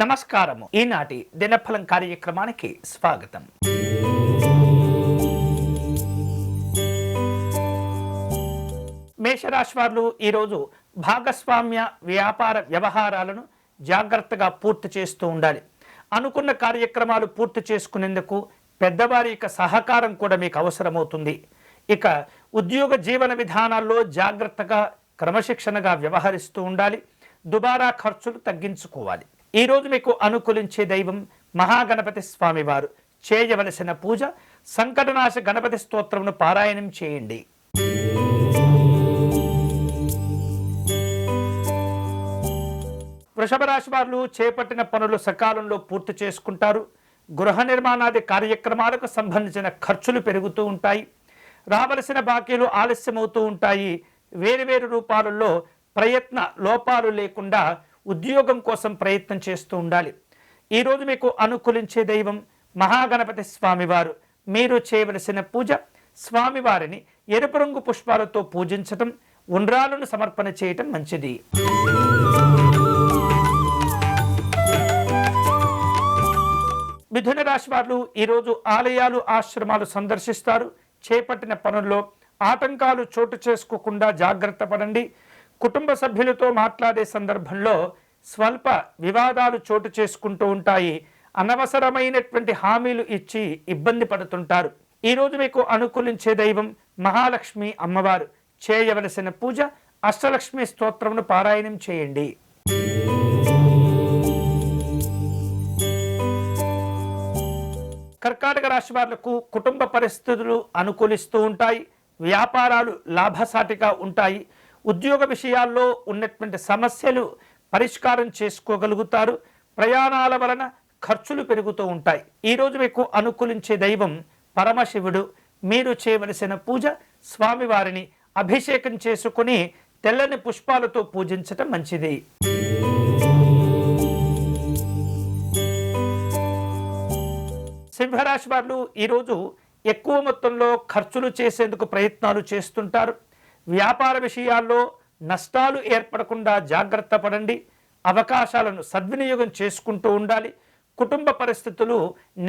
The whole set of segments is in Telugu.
నమస్కారము. ఈనాటి దినఫలం కార్యక్రమానికి స్వాగతం. మేషరాశి వారు ఈరోజు భాగస్వామ్య వ్యాపార వ్యవహారాలను జాగ్రత్తగా పూర్తి చేస్తూ ఉండాలి. అనుకున్న కార్యక్రమాలు పూర్తి చేసుకునేందుకు పెద్దవారి యొక్క సహకారం కూడా మీకు అవసరమవుతుంది. ఇక ఉద్యోగ జీవన విధానాల్లో జాగ్రత్తగా క్రమశిక్షణగా వ్యవహరిస్తూ ఉండాలి. దుబారా ఖర్చులు తగ్గించుకోవాలి. ఈరోజు మీకు అనుకూలించే దైవం మహాగణపతి స్వామివారు. చేయవలసిన పూజ సంకటనాశ గణపతి స్తోత్రమును పారాయణం చేయండి. వృషభ రాశి వారు చేపట్టిన పనులు సకాలంలో పూర్తి చేసుకుంటారు. గృహ నిర్మాణాది కార్యక్రమాలకు సంబంధించిన ఖర్చులు పెరుగుతూ ఉంటాయి. రావలసిన బాకీలు ఆలస్యమవుతూ ఉంటాయి. వేరువేరు రూపాలలో ప్రయత్న లోపాలు లేకుండా ఉద్యోగం కోసం ప్రయత్నం చేస్తూ ఉండాలి. ఈరోజు మీకు అనుకూలించే దైవం మహాగణపతి స్వామివారు. మీరు చేయవలసిన పూజ స్వామివారిని ఎరుపు రంగు పుష్పాలతో పూజించటం ఉండ్రాలను సమర్పణ చేయటం మంచిది. మిథున రాశి వారు ఈరోజు ఆలయాలు ఆశ్రమాలు సందర్శిస్తారు. చేపట్టిన పనుల్లో ఆటంకాలు చోటు చేసుకోకుండా జాగ్రత్త పడండి. కుటుంబ సభ్యులతో మాట్లాడే సందర్భంలో స్వల్ప వివాదాలు చోటు చేసుకుంటూ ఉంటాయి. అనవసరమైనటువంటి హామీలు ఇచ్చి ఇబ్బంది పడుతుంటారు. ఈరోజు మీకు అనుకూలించే దైవం మహాలక్ష్మి అమ్మవారు. చేయవలసిన పూజ అష్టలక్ష్మి స్తోత్రమును పారాయణం చేయండి. కర్కాటక రాశి వాళ్ళకు కుటుంబ పరిస్థితులు అనుకూలిస్తూ ఉంటాయి. వ్యాపారాలు లాభసాటిగా ఉంటాయి. ఉద్యోగ విషయాల్లో ఉన్నటువంటి సమస్యలు పరిష్కారం చేసుకోగలుగుతారు. ప్రయాణాల వలన ఖర్చులు పెరుగుతూ ఉంటాయి. ఈరోజు మీకు అనుకూలించే దైవం పరమశివుడు. మీరు చేయవలసిన పూజ స్వామివారిని అభిషేకం చేసుకుని తెల్లని పుష్పాలతో పూజించటం మంచిది. సింహరాశి వారు ఈరోజు ఎక్కువ మొత్తంలో ఖర్చులు చేసేందుకు ప్రయత్నాలు చేస్తుంటారు. వ్యాపార విషయాల్లో నష్టాలు ఏర్పడకుండా జాగ్రత్త పడండి. అవకాశాలను సద్వినియోగం చేసుకుంటూ ఉండాలి. కుటుంబ పరిస్థితులు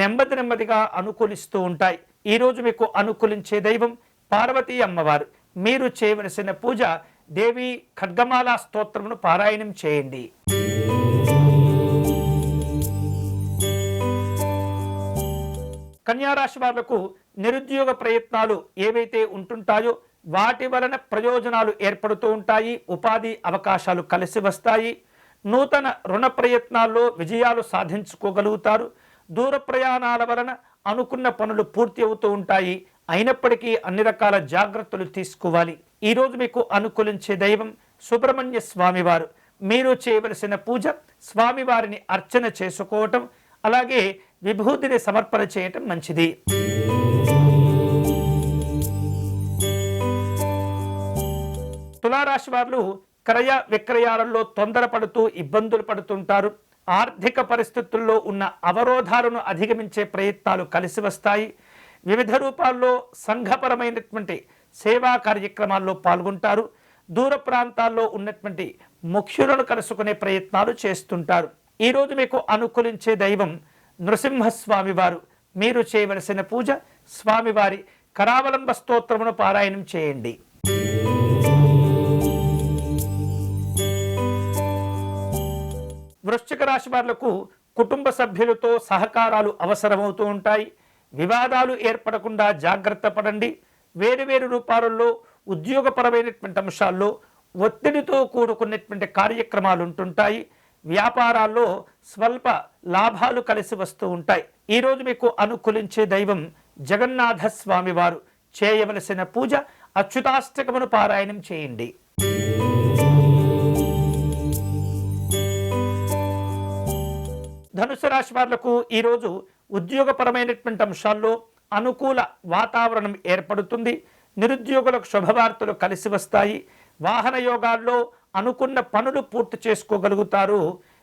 నెమ్మది నెమ్మదిగా అనుకూలిస్తూ ఉంటాయి. ఈరోజు మీకు అనుకూలించే దైవం పార్వతీ అమ్మవారు. మీరు చేయవలసిన పూజ దేవి ఖడ్గమాల స్తోత్రమును పారాయణం చేయండి. కన్యారాశి వాళ్ళకు నిరుద్యోగ ప్రయత్నాలు ఏవైతే ఉంటుంటాయో వాటి వలన ప్రయోజనాలు ఏర్పడుతూ ఉంటాయి ఉపాధి అవకాశాలు కలిసి వస్తాయి. నూతన రుణ ప్రయత్నాల్లో విజయాలు సాధించుకోగలుగుతారు. దూర ప్రయాణాల వలన అనుకున్న పనులు పూర్తి అవుతూ ఉంటాయి. అయినప్పటికీ అన్ని రకాల జాగ్రత్తలు తీసుకోవాలి. ఈరోజు మీకు అనుకూలించే దైవం సుబ్రహ్మణ్య స్వామివారు. మీరు చేయవలసిన పూజ స్వామివారిని అర్చన చేసుకోవటం అలాగే విభూతిని సమర్పణ చేయటం మంచిది. తులారాశి వారు క్రయ విక్రయాలలో తొందరపడుతూ ఇబ్బందులు పడుతుంటారు. ఆర్థిక పరిస్థితుల్లో ఉన్న అవరోధాలను అధిగమించే ప్రయత్నాలు కలిసి వస్తాయి. వివిధ రూపాల్లో సంఘపరమైనటువంటి సేవా కార్యక్రమాల్లో పాల్గొంటారు. దూర ప్రాంతాల్లో ఉన్నటువంటి ముఖ్యులను కలుసుకునే ప్రయత్నాలు చేస్తుంటారు. ఈరోజు మీకు అనుకూలించే దైవం నృసింహస్వామి వారు. మీరు చేయవలసిన పూజ స్వామివారి కరావలంబ స్తోత్రమును పారాయణం చేయండి. వృశ్చిక రాశి వాళ్ళకు కుటుంబ సభ్యులతో సహకారాలు అవసరమవుతూ ఉంటాయి. వివాదాలు ఏర్పడకుండా జాగ్రత్త పడండి. వేరు రూపాలలో ఉద్యోగపరమైనటువంటి అంశాల్లో ఒత్తిడితో కూడుకున్నటువంటి కార్యక్రమాలు ఉంటుంటాయి. వ్యాపారాల్లో స్వల్ప లాభాలు కలిసి వస్తూ ఉంటాయి. ఈరోజు మీకు అనుకూలించే దైవం జగన్నాథ స్వామివారు. చేయవలసిన పూజ అచ్యుతాష్టకమును పారాయణం చేయండి. ధనుసు రాశి వాళ్ళకు ఈరోజు ఉద్యోగపరమైనటువంటి అంశాల్లో అనుకూల వాతావరణం ఏర్పడుతుంది. నిరుద్యోగులకు శుభవార్తలు కలిసి వస్తాయి. వాహన యోగాల్లో అనుకున్న పనులు పూర్తి చేసుకోగలుగుతారు.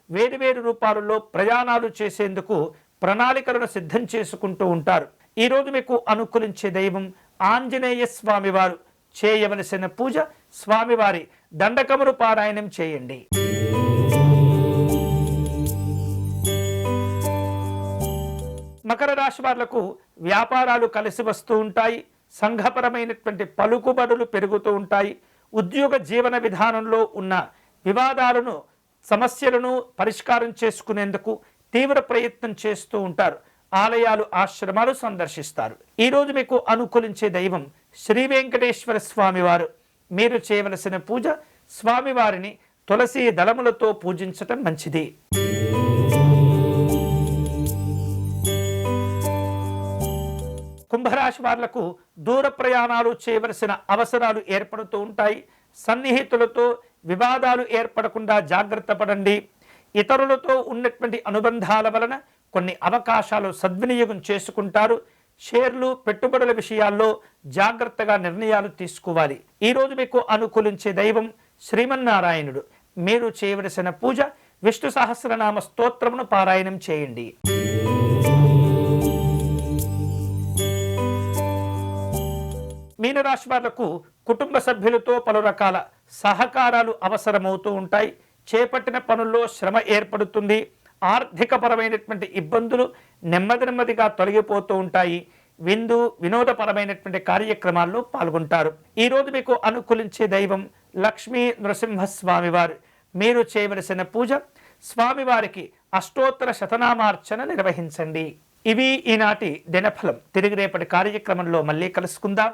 వేరువేరు రూపాలలో ప్రయాణాలు చేసేందుకు ప్రణాళికలను సిద్ధం చేసుకుంటూ ఉంటారు. ఈరోజు మీకు అనుకూలించే దైవం ఆంజనేయ స్వామివారు. చేయవలసిన పూజ స్వామివారి. దండకమును పారాయణం చేయండి. మకర వాళ్ళకు వ్యాపారాలు కలిసి వస్తూ ఉంటాయి సంఘపరమైనటువంటి పలుకుబడులు పెరుగుతూ ఉంటాయి. ఉద్యోగ జీవన విధానంలో ఉన్న వివాదాలను సమస్యలను పరిష్కారం చేసుకునేందుకు తీవ్ర ప్రయత్నం చేస్తూ ఉంటారు. ఆలయాలు ఆశ్రమాలు సందర్శిస్తారు. ఈరోజు మీకు అనుకూలించే దైవం శ్రీ వెంకటేశ్వర స్వామివారు. మీరు చేయవలసిన పూజ స్వామివారిని తులసి దళములతో పూజించటం మంచిది. కుంభరాశి వాళ్ళకు దూర ప్రయాణాలు చేయవలసిన అవసరాలు ఏర్పడుతూ ఉంటాయి. సన్నిహితులతో వివాదాలు ఏర్పడకుండా జాగ్రత్త పడండి. ఇతరులతో ఉన్నటువంటి అనుబంధాల వలన కొన్ని అవకాశాలు సద్వినియోగం చేసుకుంటారు. షేర్లు పెట్టుబడుల విషయాల్లో జాగ్రత్తగా నిర్ణయాలు తీసుకోవాలి. ఈరోజు మీకు అనుకూలించే దైవం శ్రీమన్నారాయణుడు. మీరు చేయవలసిన పూజ విష్ణు సహస్రనామ స్తోత్రమును పారాయణం చేయండి. మీనరాశి వాళ్ళకు కుటుంబ సభ్యులతో పలు రకాల సహకారాలు అవసరమవుతూ ఉంటాయి. చేపట్టిన పనుల్లో శ్రమ ఏర్పడుతుంది. ఆర్థికపరమైనటువంటి ఇబ్బందులు నెమ్మది నెమ్మదిగా తొలగిపోతూ ఉంటాయి. విందు వినోదపరమైనటువంటి కార్యక్రమాల్లో పాల్గొంటారు. ఈరోజు మీకు అనుకూలించే దైవం లక్ష్మీ నృసింహస్వామివారు. మీరు చేయవలసిన పూజ స్వామివారికి అష్టోత్తర శతనామార్చన నిర్వహించండి. ఇవి ఈనాటి దినఫలం. తిరిగి రేపటి కార్యక్రమంలో మళ్ళీ కలుసుకుందాం.